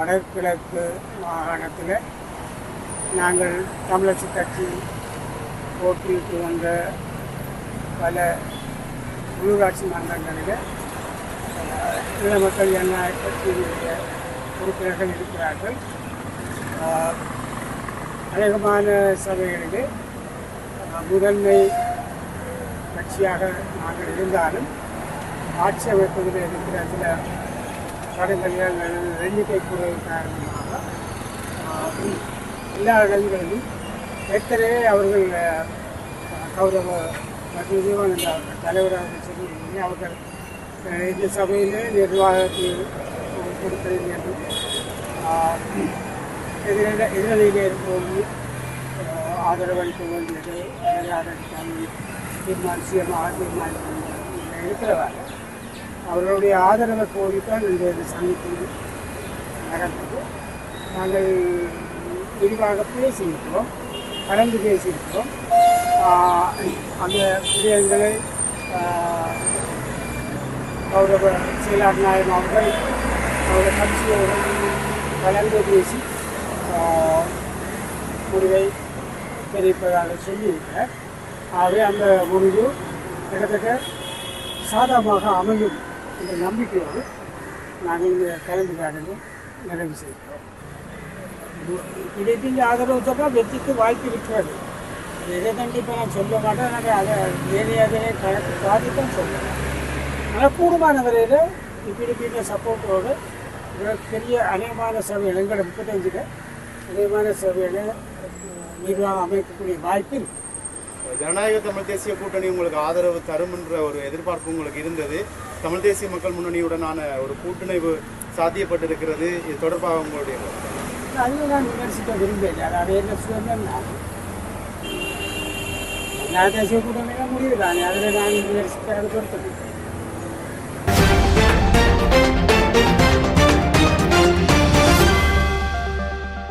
வடகிழக்கு மாகாணத்தில் நாங்கள் தமிழரசு கட்சி போட்டியிட்டு வந்த பல உள்ளூராட்சி மன்றங்களில் ஈழ மக்கள் ஜனநாயக கட்சியினுடைய உறுப்பினர்கள் இருக்கிறார்கள். அநேகமான சபைகளிலே முதன்மை கட்சியாக நாங்கள் இருந்தாலும் ஆட்சி அமைப்பதில் இருக்கிற சில கடைகளில் எண்ணிக்கை குறைவு காரணமாக எல்லா இடங்களிலும் ஏற்கனவே அவர்கள் கௌரவ மற்றும் அவர்கள் தலைவராக சொல்லி அவர்கள் இந்த சபையிலே நிர்வாகத்தில் கொடுக்கிறது என்று ஆஹ், எதிரிலே இருப்பவர்கள் ஆதரவளிக்க வேண்டியது ஆதரவளிக்காமல் தீர்மானிச்சியமாக தீர்மானிக்க இருக்கிறவார்கள் அவர்களுடைய ஆதரவை கோரித்தான் இந்த இந்த நடந்தது. நாங்கள் விரிவாக பேசியிருக்கிறோம் கலந்து பேசியிருக்கிறோம். அந்த விடயங்களை கௌரவ செயலாளர் நாயகம் அவர்கள் அவருடைய கட்சியோடு கலந்து பேசி முடிவை தெரிவிப்பதாக சொல்லியிருக்கிறார். ஆகவே அந்த முடிவு கிட்டத்தட்ட சாதகமாக அமையும். என்ற நம்பிக்கையோடு நாங்கள் இங்கே கலந்து கலந்துரையாடலை நிறைவு செய்கிறோம். பிடிப்பின் ஆதரவு சொன்னால் வெற்றிக்கு வாய்ப்பு இருக்கிறது. எதை கண்டிப்பாக நான் சொல்ல மாட்டேன் நாங்கள் அதை ஏரியாவிலே கணக்கு பாதித்தான் சொல்லுவேன் ஆனால் கூடுமான வரையில் பிடிப்பின் சப்போர்ட்டோடு பெரிய அநேகமான சபைகள் எங்களோட முப்பத்தஞ்சில் அநேகமான சபையில் நிர்வாகம் அமைக்கக்கூடிய வாய்ப்பு இருக்கு ஜனநாயக தமிழ் தேசிய கூட்டணி உங்களுக்கு ஆதரவு தரும் என்ற ஒரு எதிர்பார்ப்பு உங்களுக்கு இருந்தது. தமிழ் தேசிய மக்கள் முன்னணியுடனான ஒரு கூட்டணிவு சாத்தியப்பட்டிருக்கிறது. இது தொடர்பாக உங்களுடைய அதுவும் நான் விமர்சிக்க விரும்புகிறேன் அதாவது என்ன சொன்னா தேசிய கூட்டணி முடிவு நான் அதில் நான் விமர்சிக்கிறது பொறுத்தது